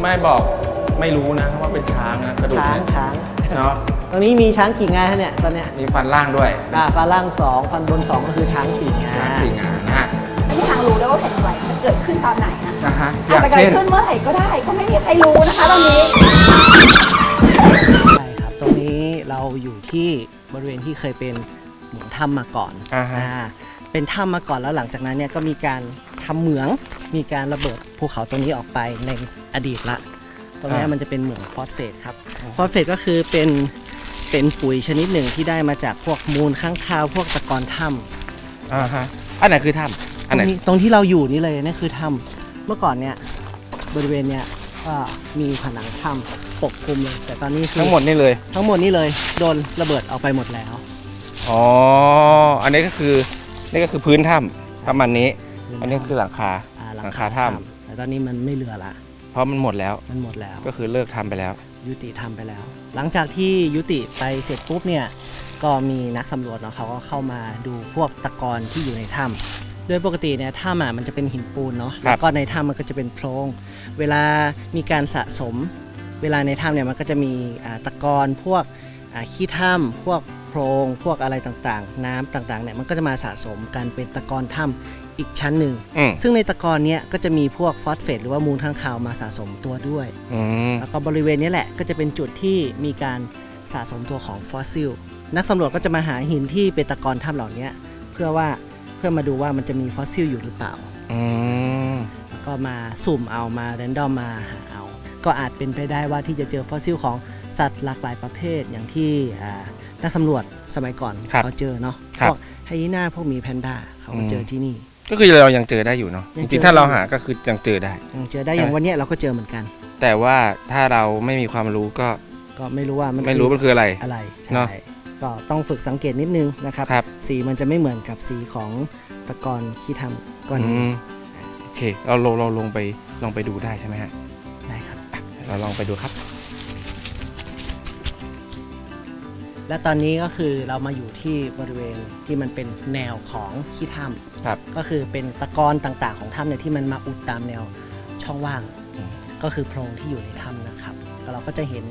คุณแม่บอกไม่รู้นะว่าเป็นช้างนะกระดูกช้างเนี่ยช้างเนาะตรงนี้มีช้างกี่งาฮะเนี่ยตอนเนี้ยมีฟันล่างด้วยอ่าฟันล่างสองฟันบนสองก็คือช้างสี่งาช้างสี่งานนะฮะไม่มีทางรู้ได้ว่าแผ่นดินไหวจะเกิดขึ้นตอนไหนนะนะฮะออาจย่างจะเกิเช่ดนขึ้นเมื่อไหร่ก็ได้ ก็ไม่มีใครรู้นะคะตอนนี้ใช่ครับตรงนี้เราอยู่ที่บริเวณที่เคยเป็นเหมืองถ้ำมาก่อนอ่าฮะอ่าเป็นถ้ำมาก่อนแล้วหลังจากนั้นเนี่ยก็มีการทำเหมืองมีการระเบิดภูเขาตรงนี้ออกไปใน อดีตละ ตรงนี้มันจะเป็นเหมืองฟอสเฟตครับ ฟอสเฟตก็คือเป็นเป็นปุ๋ยชนิดหนึ่งที่ได้มาจากพวกมูลข้างคาวพวกตะกอนถ้ำอ่าฮะอันไหนคือถ้ำอันไหนตรงนี้ตรงที่เราอยู่นี่เลยนี่คือถ้ำเมื่อก่อนเนี่ยบริเวณเนี่ยก็มีผนังถ้ำปกคลุมเลยแต่ตอนนี้คือทั้งหมดนี่เลยทั้งหมดนี่เลยโดนระเบิดออกไปหมดแล้ว อ๋ออันนี้ก็คือนี่ก็คือพื้นถ้ำประมาณนี้ อันนี้คือหลังคาอ่หลังคาถ้แต่ตอนนี้มันไม่เหลือละ เพราะมันหมดแล้วมันหมดแล้ว ก็คือเลิกทำไปแล้ว ยุติทำไปแล้ว หลังจากที่ยุติไปเสร็จปุ๊บเนี่ยก็มีนักสำรวจเนาะเขาก็เข้ามาดูพวกตะกอนที่อยู่ในถ้ำโดยปกติเนี่ยถ้ำอะมันจะเป็นหินปูนเนาะครับ แล้วก็ในถ้ำมันก็จะเป็นโพรง เวลามีการสะสม เวลาในถ้ำเนี่ยมันก็จะมีอ่าตะกอนพวกอ่าขี้ถ้ำพวกโพรง พวกอะไรต่างๆ น้ำต่างๆเนี่ยมันก็จะมาสะสมกันเป็นตะกอนถ้ำ อีกชั้นหนึ่ง อืมซึ่งในตะกอนเนี้ยก็จะมีพวกฟอสเฟตหรือว่ามูลข้างคาวมาสะสมตัวด้วย อืมแล้วก็บริเวณนี้แหละก็จะเป็นจุดที่มีการสะสมตัวของฟอสซิล นักสำรวจก็จะมาหาหินที่เป็นตะกอนถ้ำเหล่านี้เพื่อว่าเพื่อมาดูว่ามันจะมีฟอสซิลอยู่หรือเปล่า อืมแล้วก็มาสุ่มเอามาแรนดอมมาหาเอา ก็อาจเป็นไปได้ว่าที่จะเจอฟอสซิลของสัตว์หลากหลายประเภทอย่างที่อ่านักสำรวจสมัยก่อนครับเขาเจอเนาะครับพวกไฮยีน่าพวกหมีแพนด้าเขาก็เจอที่นี่ ก็คือเรายังเจอได้อยู่เนาะยังจเจอ ริงๆถ้าเราหาก็คือยังเจอได้ ยังเจอได้อย่างวันเนี้ยเราก็เจอเหมือนกัน แต่ว่าถ้าเราไม่มีความรู้ก็ก็ไม่รู้ว่ามันไม่รู้มันคืออะไร อะไรเนใช่อะก็ต้องฝึกสังเกตนิดนึงนะครับ ครับ สีมันจะไม่เหมือนกับสีของตะกอนขี้ทำก้อนอืนี้มโอเค เราลงเราลงไปลองไปดูได้ใช่ไหมฮะได้ครับ เราลองไปดูครับ และตอนนี้ก็คือเรามาอยู่ที่บริเวณที่มันเป็นแนวของขี้ถ้ำครับก็คือเป็นตะกอนต่างๆ ของถ้ำเนี่ยที่มันมาอุดตามแนวช่องว่างอืมก็คือโพรงที่อยู่ในถ้ำนะครับแล้วเราก็จะเห็น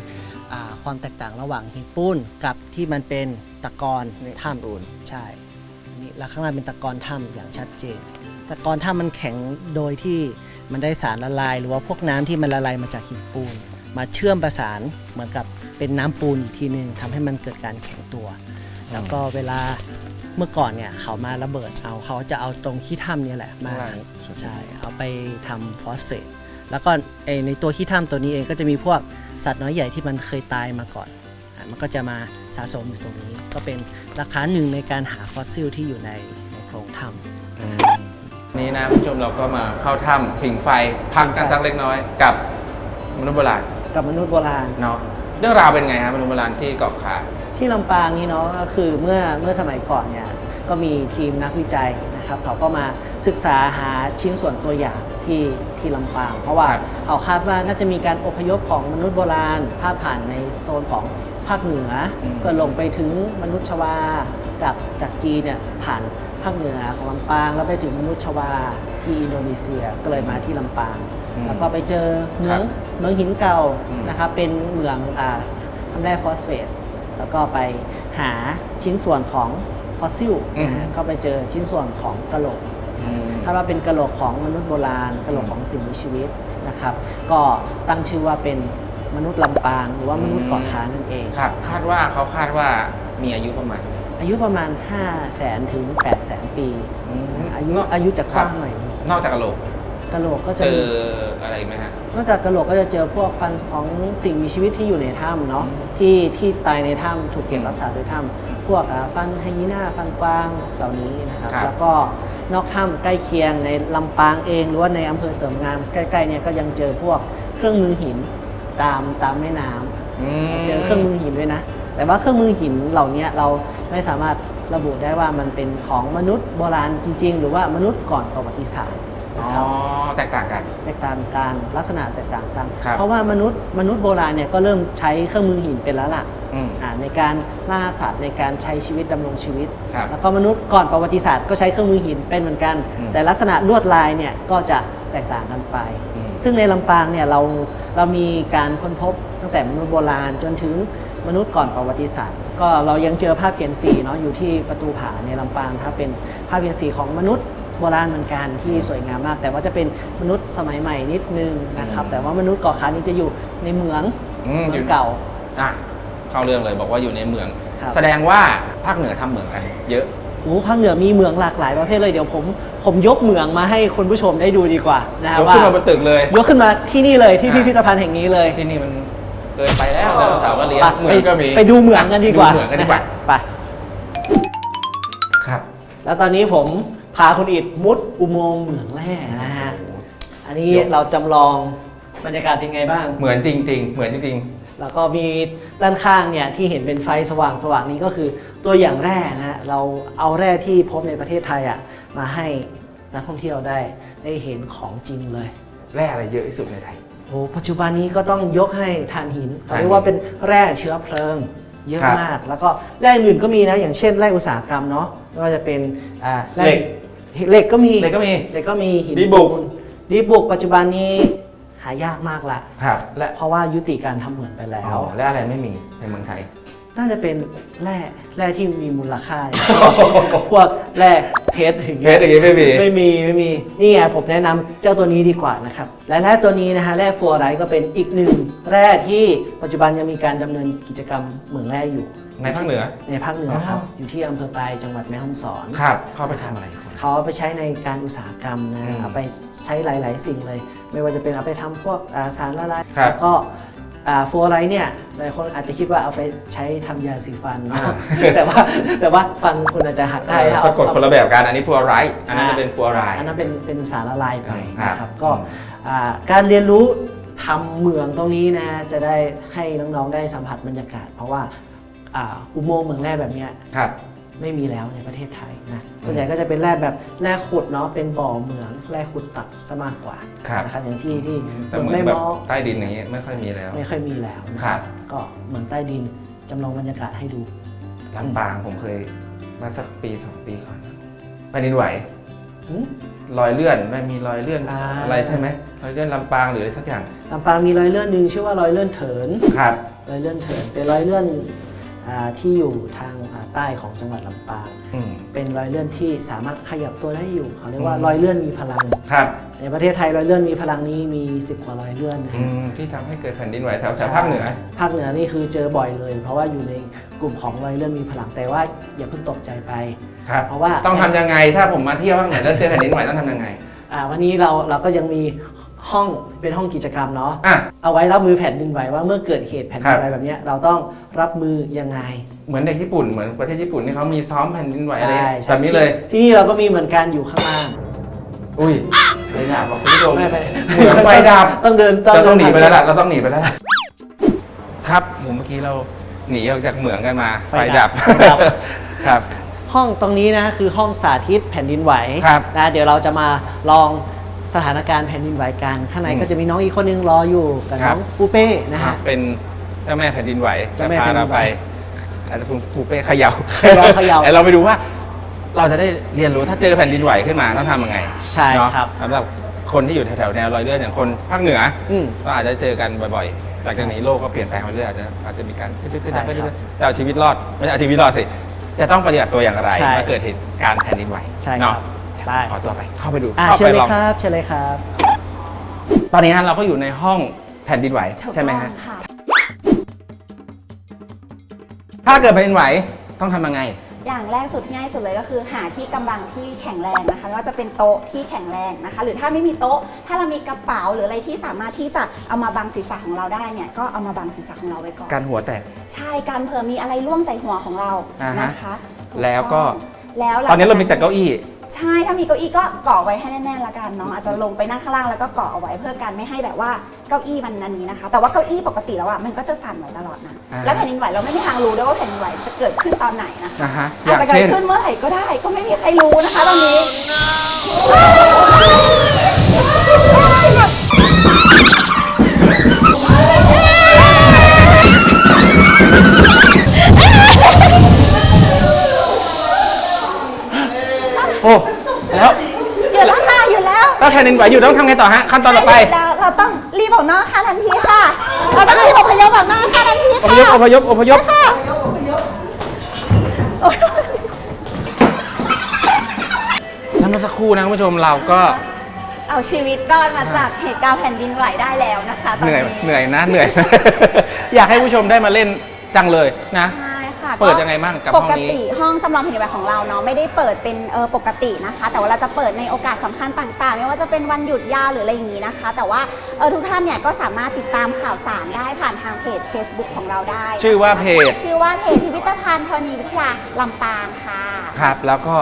อ่าความแตกต่างระหว่างหินปูนกับที่มันเป็นตะกอนในถ้ำปูน ใช่นี่แล้วข้างในเป็นตะกอนถ้ำอย่างชัดเจน ตะกอนถ้ำมันแข็งโดยที่มันได้สารละลาย หรือว่าพวกน้ำที่มันละลายมาจากหินปูน มาเชื่อมประสานเหมือนกับ เป็นน้ำปูนอีกทีหนึ่งทำให้มันเกิดการแข็งตัว แล้วก็เวลาเมื่อก่อนเนี่ยเขามาระเบิดเอาเขาจะเอาตรงขี้ถ้ำเนี่ยแหละมาข้างล่างใช่เอาไปทำฟอสเฟตแล้วก็ไอ้ในตัวขี้ถ้ำตัวนี้เองก็จะมีพวกสัตว์น้อยใหญ่ที่มันเคยตายมาก่อนอะมันก็จะมาสะสมอยู่ตรงนี้ ก็เป็นหลักฐานหนึ่งในการหาฟอสซิลที่อยู่ในในโพรงถ้ำนี่นะคุณผู้ชมเราก็มาเข้าถ้ำผิงไฟ พักกันสักเล็กน้อยกับมนุษย์โบราณ กับมนุษย์โบราณเนาะ เรื่องราวเป็นไงครับมนุษย์โบราณที่เกาะขาที่ลำปางนี้เนาะก็คือเมื่อเมื่อสมัยก่อนเนี่ยก็มีทีมนักวิจัยนะครับเขาก็มาศึกษาหาชิ้นส่วนตัวอย่างที่ที่ลำปาง เพราะว่าครับเขาคาดว่าน่าจะมีการอพยพของมนุษย์โบราณพาดผ่านในโซนของภาคเหนืออมก็ลงไปถึงมนุษย์ชวาจากจากจีนเนี่ยผ่านภาคเหนือของลำปาง แล้วไปถึงมนุษย์ชวาที่อินโดนีเซียก็เลยมาที่ลำปางอืมแล้วก็ไปเจอเมืครัองบ เมืองหินเก่าอืมนะครับเป็นเมืองอ่าทำแร่ฟอสเฟตแล้วก็ไปหาชิ้นส่วนของฟอสซิลอืมนะฮะก็ไปเจอชิ้นส่วนของกะโหลกอืมคาดว่าเป็นกะโหลกของมนุษย์โบราณกะโหลกของสิ่งมีชีวิตนะครับ ก็ตั้งชื่อว่าเป็นมนุษย์ลำปางหรือว่ามนุษย์เกาะขานั่นเองครับคาดว่าเขาคาดว่ามีอายุประมาณ อายุประมาณ 5 0 0แสนถึง8 0 0แสนปีอืมอายุนอกอายุจะกว้างครับหน่อยนอกจากกระโหลกกะโหลกก็จะเจมีออะไรไหมฮะ นอกจากกระโหลกก็จะเจอพวกฟันของสิ่งมีชีวิตที่อยู่ในถ้ำเนาะอืมที่ที่ตายในถ้ำถูกเก็บรักษาโดยถ้ำพวกอ่าฟันไฮยีน่าฟันกวางเหล่านี้นะครับครับ แล้วก็นอกถ้ำใกล้เคียงในลำปางเองหรือว่าในอำเภอเสริมงาม ใกล้ๆเนี่ยก็ยังเจอพวกเครื่องมือหินตามตามแม่น้ำอืมเจอเครื่องมือหินด้วยนะ แต่ว่าเครื่องมือหินเหล่านี้เราไม่สามารถระบุได้ว่ามันเป็นของมนุษย์โบราณจริง ๆ หรือว่ามนุษย์ก่อนประวัติศาสตร์ อ๋นะอครับแตกต่างกัน แตกต่างกันลักษณะแตกต่างกัน ครับเพราะว่ามนุษย์มนุษย์โบราณเนี่ยก็เริ่มใช้เครื่องมือหินเป็นแล้วล่ะอืมอ่าในการล่าสัตว์ในการใช้ชีวิตดำรงชีวิต ครับแล้วก็มนุษย์ก่อนประวัติศาสตร์ก็ใช้เครื่องมือหินเป็นเหมือนกัน อืมแต่ลักษณะลวดลายเนี่ยก็จะแตกต่างกันไป อืม ซึ่งในลำปางเนี่ยเราเรามีการค้นพบตั้งแต่มนุษย์โบราณจนถึงมนุษย์ก่อนประวัติศาสตร์ ก็เรายังเจอภาพเขียนสีเนาะอยู่ที่ประตูผาในลำปางถ้าเป็นภาพเขียนสีของมนุษย์ โบราณเหมือนกันที่สวยงามมาก แต่ว่าจะเป็นมนุษย์สมัยใหม่นิดนึงนะครับ แต่ว่ามนุษย์เกาะคานี้จะอยู่ในเหมืองอืมเหอมืยู่ องเก่า อะเข้าเรื่องเลยบอกว่าอยู่ในเมือง ครับ แสดงว่าภาคเหนือทำเหมืองกัน เยอะ โอ้ภาคเหนือมีเหมืองหลากหลายประเภทเลยเดี๋ยวผมผมยกเหมืองมาให้คุณผู้ชมได้ดูดีกว่านะฮะยกว่าขึ้นมาบนตึกเลย ยกขึ้นมาที่นี่เลยที่อ่าพิพิธภัณฑ์แห่งนี้เลย ที่นี่มันเกินไปแล้วแต่สาวก็เลี้ยงไปเหมืองก็มีไปดูเหมืองกันดีกว่าดูเหมืองกันดีกว่าะฮะไป ครับ แล้วตอนนี้ผม พาคุณอิดมุดอุโมงค์เหมืองแร่นะฮะ อันนี้เราจำลองบรรยากาศเป็นไงบ้าง เหมือนจริง ๆ เหมือนจริง แล้วก็มีด้านข้างเนี่ยที่เห็นเป็นไฟสว่างสว่างๆนี้ก็คือตัวอย่างแร่นะฮะเราเอาแร่ที่พบในประเทศไทยอะมาให้นักท่องเที่ยวได้ได้เห็นของจริงเลย ๆ แร่อะไรเยอะที่สุดในไทย โอ้ปัจจุบันนี้ก็ต้องยกให้ถ่านหินถ่านหินเรียกว่าเป็นแร่เชื้อเพลิง เยอะครับมาก แล้วก็แร่อื่นก็มีนะ อย่างเช่นแร่อุตสาหกรรมเนาะไม่ว่าจะเป็นอ่าแร่เหล็ก เหล็กก็มีเหล็กก็มีเหล็กก็มีหินดีบุกปูนดีบุกปัจจุบันนี้หายากมากละครับ และเพราะว่ายุติการทำเหมืองไปแล้วอ๋อและอะไรไม่มีในเมืองไทย น่าจะเป็นแร่แร่ที่มีมูลค่า พวกแร่เพชรถึงเพชรอย่างงี้ไม่มีไม่มีไม่มีนี่ไงผมแนะนำเจ้าตัวนี้ดีกว่านะครับ และแร่ตัวนี้นะฮะแร่ฟลูออไรด์ก็เป็นอีกหนึ่งแร่ที่ปัจจุบันยังมีการดำเนินกิจกรรมเหมืองแร่อยู่ ในภาคเหนือในภาคเหนือครับอ๋อออยู่ที่อำเภอปลายจังหวัดแม่ฮ่องสอนครับเข้าไปทำอะไรคน เขาเอาไปใช้ในการอุตสาหกรรมนะอืมเอาไปใช้หลาย ๆ สิ่งเลย ไม่ว่าจะเป็นเอาไปทำพวกอ่าสารละลายครับ แล้วก็อ่าฟลูออไรด์เนี่ยหลายคนอาจจะคิดว่าเอาไปใช้ทำยาสีฟันเนอะอ่าแต่ว่าแต่ว่าฟันคุณอาจจะหักได้ถ้าปเอารากฏคนละแบบกันอันนี้ฟลูออไรด์อันนั้นจะเป็นฟลูออไรด์อันนั้นเป็นเป็นสารละลายไปครับนะครับก็อ่าการเรียนรู้ทำเหมืองตรงนี้นะฮะจะได้ให้น้อง ๆ ได้สัมผัสบรรยากาศ เพราะว่าอ่าอุโมงค์เหมืองแร่แบบเนี้ย ครับ ไม่มีแล้วในประเทศไทยนะส่วนใหญ่ก็จะเป็นแร่แบบแร่ขุดเนาะเป็นบ่อเหมืองแร่ขุดตับซะมากกว่าครับนะครับอย่างที่ที่แต่เมืเหองมือนแม่แบบเมาะใต้ดินอย่างนี้ไม่ค่อยมีแล้ว ไม่ค่อยมีแล้วนะครับก็เหมืองใต้ดินจำลองบรรยากาศให้ดู ลำปางผมเคยมาสักปีสองปีก่อนแผ่นดินไหวหืมรอยเลื่อนไม่มีรอยเลื่อนอ่า อะไรใช่ไหมรอยเลื่อนลำปางหรืออะไรสักอย่างลำปางมีรอยเลื่อนหนึ่งชื่อว่ารอยเลื่อนเถิน ครับ รอยเลื่อนเถินเป็นรอยเลื่อนอ่า ที่อยู่ทางอ่าใต้ของจังหวัดลำปางอืมเป็นรอยเลื่อนที่สามารถขยับตัวได้อยู่เขาเรียกว่าอืมรอยเลื่อนมีพลังครับในประเทศไทยรอยเลื่อนมีพลังนี้มี 10กว่ารอยเลื่อนนะอืมที่ทำให้เกิดแผ่นดินไหวแถวแถวภาคเหนือภาคเหนือนี่คือเจอบ่อยเลย เพราะว่าอยู่ในกลุ่มของรอยเลื่อนมีพลังแต่ว่าอย่าเพิ่งตกใจไปครับเพราะว่าต้องทำยังไงถ้าผมมาเที่ยวภาคเหนือแล้วเจอแผ่นดินไหวต้องทำยังไงอ่าวันนี้เราเราก็ยังมี ห้องเป็นห้องกิจกรรมเนาะอะ เอาไว้รับมือแผ่นดินไหวว่าเมื่อเกิดเหตุแผ่นดินไหวครับแบบเนี้ยเราต้องรับมือยังไงเหมือนเด็กญี่ปุ่นเหมือนประเทศญี่ปุ่นที่เขามีซ้อมแผ่นดินไหวอะไรใช่ใช่แบบนี้เลย ที่นี่เราก็มีเหมือนกันอยู่ข้างล่างอุ้ยไฟดับบอกคุณผู้ชมไม่ไปเหมือนไฟดับต้องเดินเราต้องหนีไปแล้วเดิล่ะเราต้องหนีไปแล้วล่ะครับผมเมื่อกี้เราหนีออกจากเหมืองกันมา ไฟดับไฟดับครับ ห้องตรงนี้นะคือห้องสาธิตแผ่นดินไหวครับนะเดี๋ยวเราจะมาลอง สถานการณ์แผ่นดินไหวกันข้างในอืมก็จะมีน้องอีกคนนึงรออยู่กับครัน้บองปูเป้นะฮะเป็นเจ้าแม่แผ่นดินไหวจะเจ้าแม่พาแผ่นดิเรานไหวไปอาจจะเป็นปูเป้เขย่าเขย่าเขย่าแล้วเราไปดูว่า เราจะได้เรียนรู้ถ้าเจอแผ่นดินไหวขึ้นมาต้องทำยังไงใช่เนาะครับสำหรับคนที่อยู่แถวๆแนวรอยเลื่อนอย่างคนภาคเหนืออืมก็อาจจะเจอกันบ่อยๆ หลังจากนี้โลกก็เปลี่ยนแปลงไปเรื่อยอาจจะอาจจะมีการขึ้นๆๆๆใช่ครับจะเอาชีวิตรอดไม่ใช่เอาชีวิตรอดสิจะต้องปฏิบัติตัวอย่างไรใช่เมื่อเกิดเหตุการณ์แผ่นดินไหวใช่คเนาะรับ ไปขอตัวไปเข้าไปดูอะเข้าเชิไปญเลลอยง ครับเชิญเลยครับ ตอนนี้นะเราก็อยู่ในห้องแผ่นดินไหวถูกใช่ไหมต้องฮะค่ะ ถ้าเกิดแผ่นดินไหวต้องทำยังไง อย่างแรกสุดที่ง่ายสุดเลยก็คือ หาที่กำบังที่แข็งแรงนะคะไม่ว่าจะเป็นโต๊ะที่แข็งแรงนะคะ หรือถ้าไม่มีโต๊ะ ถ้าเรามีกระเป๋าหรืออะไรที่สามารถที่จะเอามาบังศีรษะของเราได้เนี่ยก็เอามาบังศีรษะของเราไว้ก่อนการหัวแตก ใช่การเผื่อมีอะไรร่วงใส่หัวของเราอ่าฮะนะคะถูแล้วก็ต้องแล้วหลังตอนนี้เรามีจแต่เก้าอี้ ใช่ถ้ามีเก้าอี้ก็เกาะไว้ให้แน่นๆละกันเนาะอาจจะลงไปนั่งข้างล่างแล้วก็เกาะเอาไว้เพื่อการไม่ให้แบบว่าเก้าอี้มันอันนี้นะคะ แต่ว่าเก้าอี้ปกติแล้วอะมันก็จะสั่นไหวตลอดนะอ่า แล้วแผ่นดินไหวเราไม่มีทางรู้ด้วยว่าแผ่นดินไหวจะเกิดขึ้นตอนไหนนะคะ นะฮะออาจย่างจะเกิดเช่นขึ้นเมื่อไหร่ก็ได้ ก็ไม่มีใครรู้นะคะตอนนี้ โอ้แล้วหยุดแล้วค่ะหยุดแล้วถ้าแผ่นดินไหวอยู่ต้องทำไงต่อฮะขั้นตอนต่อไปแล้วเราออกนอกอาคารทันทีค่ะ เราต้องรีบอพยพออกนอกอาคารทันทีอพค่ะยพอพยพอพยพค่ะโอ๊ยแล้วเมื่อสักครู่นะคุณผู้ชมเราก็เอาชีวิตรอดมาจากเหตุการณ์แผ่นดินไหวได้แล้วนะคะตอนเหนื่อยนี้เหนื่อยนะเหนื่อย อยากให้ผู้ชมได้มาเล่นจังเลยนะ ใช่ค่ะ เปิดยังไงบ้างกับปห้องกนี้ติห้องจำลองแผ่นดินไหวของเราเนาะไม่ได้เปิดเป็นเออปกตินะคะ แต่ว่าเราจะเปิดในโอกาสสำคัญต่างๆ ไม่ว่าจะเป็นวันหยุดยาวหรืออะไรอย่างนี้นะคะ แต่ว่าเออทุกท่านเนี่ยก็สามารถติดตามข่าวสารได้ผ่านทางเพจ Facebook ของเราได้นะคะชื่อว่าเพจ ชื่อว่าเพจพิพิธภัณฑ์ธรณีวิทยาลำปางค่ะ ครับ แล้วก็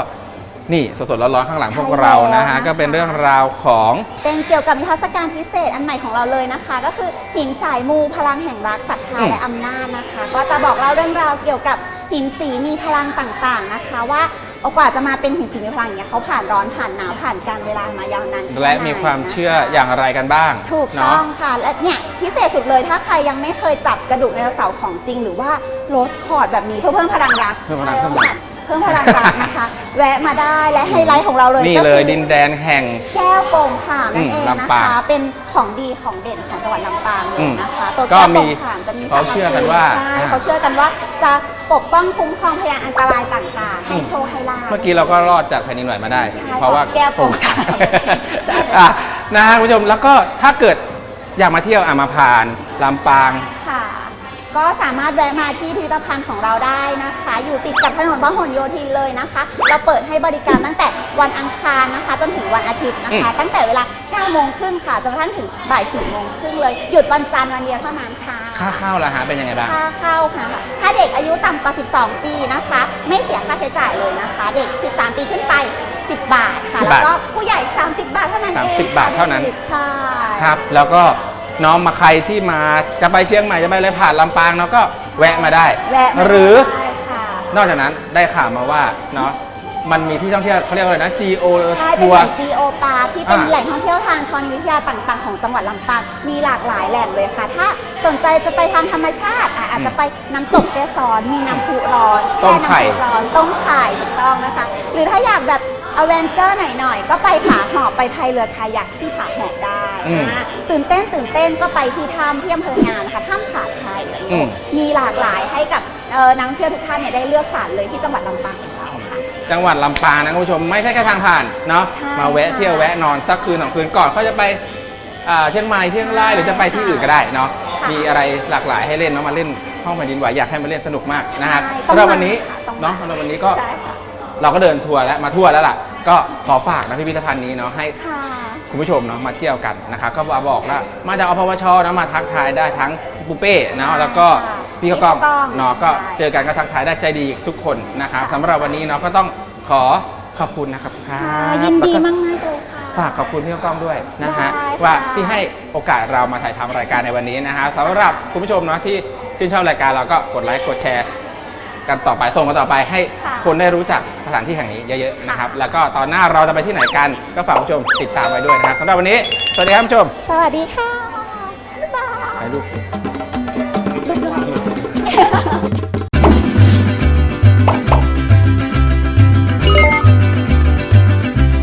นี่สดๆร้อนๆข้างหลังใช่พวกเรานะแล้วฮะนะคะก็เป็นเรื่องราวของเป็นเกี่ยวกับนิทรรศการพิเศษอันใหม่ของเราเลยนะคะ ก็คือหินสายมูพลังแห่งรักศรัทธาอืมและอำนาจนะคะ ก็จะบอกเล่าเรื่องราวเกี่ยวกับหินสีมีพลังต่างๆนะคะ ว่าเอากว่าจะมาเป็นหินสีมีพลังอย่างเงี้ยเขาผ่านร้อนผ่านหนาวผ่านการเวลามายาวนานแค่ไหนและมีความเชื่ออย่างไรกันบ้างถูกต้เนาะองค่ะ และเนี่ยพิเศษสุดเลยถ้าใครยังไม่เคยจับกระดูกไดโนเสาร์ของจริง หรือว่าโรสคอร์ดแบบนี้เพื่อเพิ่มพลังรักเพิ่มพลังใช่เพิ่มพลังเพิ่มพลังรักนะคะ แวะมาได้และไฮไลท์ของเราเลยนี่ก็เลคืยอดินแดนแห่ง แก้วโป่งขามนั่นอืมเองนะลำปาคะ งเป็นของดีของเด่นของจังหวัดลำปางเลอืยมนะคะตัวก็แก้วมีโป่งขามจะมีเขาเชื่อกันว่าใช่อ่า เขาเชื่อกันว่าจะปกป้องคุ้มครองพยานอันตรายต่างๆ ให้โชคให้ลาภเมื่อกี้เราก็รอดจากแผ่นดินไหวมาได้ ใช่เพราะว่าแก้วโป่งขามใช่ อะนะฮะคุณผู้ชมแล้วก็ถ้าเกิดอยากมาเที่ยวอะมาผ่านลำปางค่ะ ก็สามารถแวะมาที่พิพิธภัณฑ์ของเราได้นะคะ อยู่ติดกับถนนพหลโยธินเลยนะคะ เราเปิดให้บริการตั้งแต่วันอังคารนะคะ จนถึงวันอาทิตย์นะคะอืมตั้งแต่เวลา9โมงครึ่งค่ะจนกระทั่งถึงบ่าย4โมงครึ่งเลย หยุดวันจันทร์วันเดียวเท่านั้นค่ะค่าเข้าละฮะเป็นยังไงบ้าง ค่าเข้าค่ะ ถ้าเด็กอายุต่ำกว่า 12 ปีนะคะ ไม่เสียค่าใช้จ่ายเลยนะคะ เด็ก 13 ปีขึ้นไป 10 บาทค่ะ10แล้วก็ผู้ใหญ่ 30 บาทเท่านั้นเอง30 บาทเท่านั้นด็กใช่ ครับ แล้วก็ น้องมาใครที่มาจะไปเชียงใหม่จะไปอะไรผ่านลำปางเนาะก็แวะมาได้แวะมาหรือ ได้ค่ะ นอกจากนั้นได้ข่าวมาว่าเนาะมันมีที่ท่องเที่ยวเขาเรียกว่าอะไรนะ GO ใช่เป็นทัวแหร์ล่ง Geo Park ที่เป็นอ่าแหล่งท่องเที่ยวทางธรณีวิทยาต่างๆ ของจังหวัดลำปางมีหลากหลายแหล่งเลยค่ะ ถ้าสนใจจะไปทางธรรมชาติอะอาจจะไปน้ำตกเจสอนมีน้ำพุร้อนต้แช่มไข่ น้ำพุร้อนต้มไข่ถูกต้องนะคะ หรือถ้าอยากแบบ อเวนเจอร์หน่อยๆ ก็ไปผาหอบไปพายเรือคายักที่ผาหอบได้อืมอ่าตื่นเต้นตื่นเต้นก็ไปที่ถ้ำที่อำเภองานนะคะถ้ำผาไทยอะไรอย่างอืเงี้มยมีหลากหลายให้กับเอ่อนักท่องเที่ยวทุกท่านเนี่ยได้เลือกสรรเลยที่จังหวัดลำปางของเราค่ะ จังหวัดลำปางนะคุณผู้ชมไม่ใช่แค่ทางผ่านเนาะใช่มาแวะค่ะเที่ยวแวะนอนสักคืนสองคืนก่อนเขาจะไปอ่าเชียงใหม่เชียงรายหรือจะไปที่อื่นก็ได้เนาะค่ะ มีอะไรหลากหลายให้เล่นเนาะมาเล่นห้องแผ่นดินไหวอยากให้มาเล่นสนุกมากนะครับใช่ต้องสำหรับวันนี้มาค่ะต้องมาเนาะสำหรับวันนี้ก็ใช่ค่ะ เราก็เดินทัวร์แล้วมาทั่วแล้วล่ะ ก็ขอฝากนะพิพิธภัณฑ์นี้เนาะให้ค่ะคุณผู้ชมเนาะมาเที่ยวกันนะครับก็มาบอกแล้วมาจากอพวชนะมาทักทายได้ทั้งปุเป้เนาะแล้วก็ค่ะพี่ข้าวกล้องพี่ข้าวกล้องเนาะก็ได้เจอกันก็ทักทายได้ใจดีทุกคนนะครับค่ะสำหรับวันนี้เนาะก็ต้องขอขอบคุณนะครับครับค่ะยินดีแล้วก็มากมากๆเลยค่ะฝากขอบคุณพี่ข้าวกล้องด้วยนะฮะได้ค่ะว่าที่ให้โอกาสเรามาถ่ายทำรายการในวันนี้นะฮะสำหรับคุณผู้ชมเนาะที่ชื่นชอบรายการเราก็กดไลค์กดแชร์ กันต่อไปส่งกันต่อไปให้ค่ะคนได้รู้จักสถานที่แห่งนี้เยอะๆค่ะนะครับ แล้วก็ตอนหน้าเราจะไปที่ไหนกันก็ฝากคุณผู้ชมติดตามไว้ด้วยนะครับสำหรับวันนี้ สวัสดีครับคุณผู้ชมสวัสดีค่ะ บ๊ายบาย ไปลูก